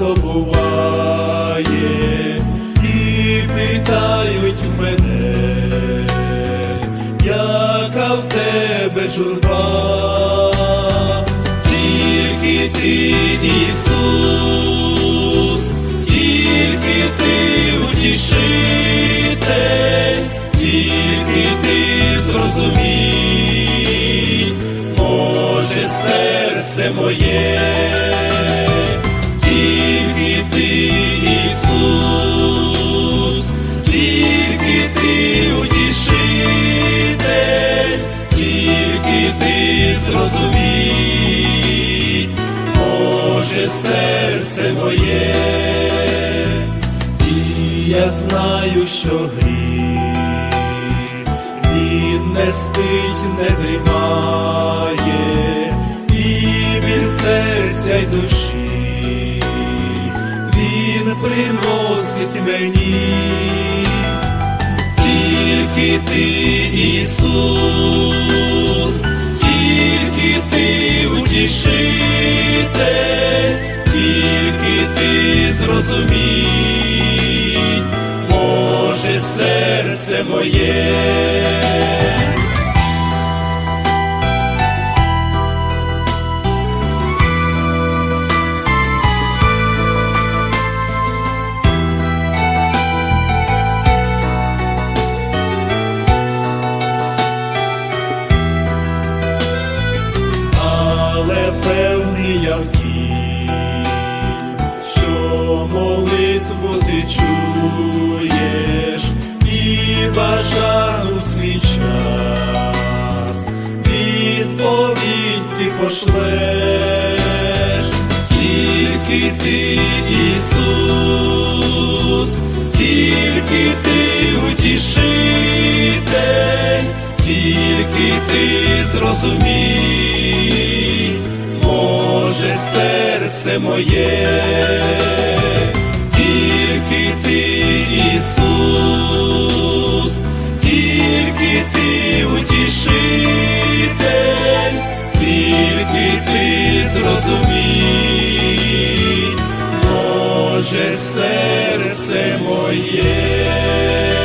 часто буває, і питають мене, яка в тебе журба, тільки ти, Ісус, тільки ти утішитель, тільки ти зрозумій, Боже серце моє. Тільки ти зрозумій, може серце моє, і я знаю, що гріх, він не спить, не дрімає, і біль серця й душі, він приносить мені. Тільки ти, Ісус, ти зрозумій, може серце моє. Бажану свій час, відповідь ти пошлеш, тільки ти, Ісус, тільки ти утішитель, тільки ти зрозумій, може серце моє, тільки ти, Ісус. зрозумій, Боже серце моє.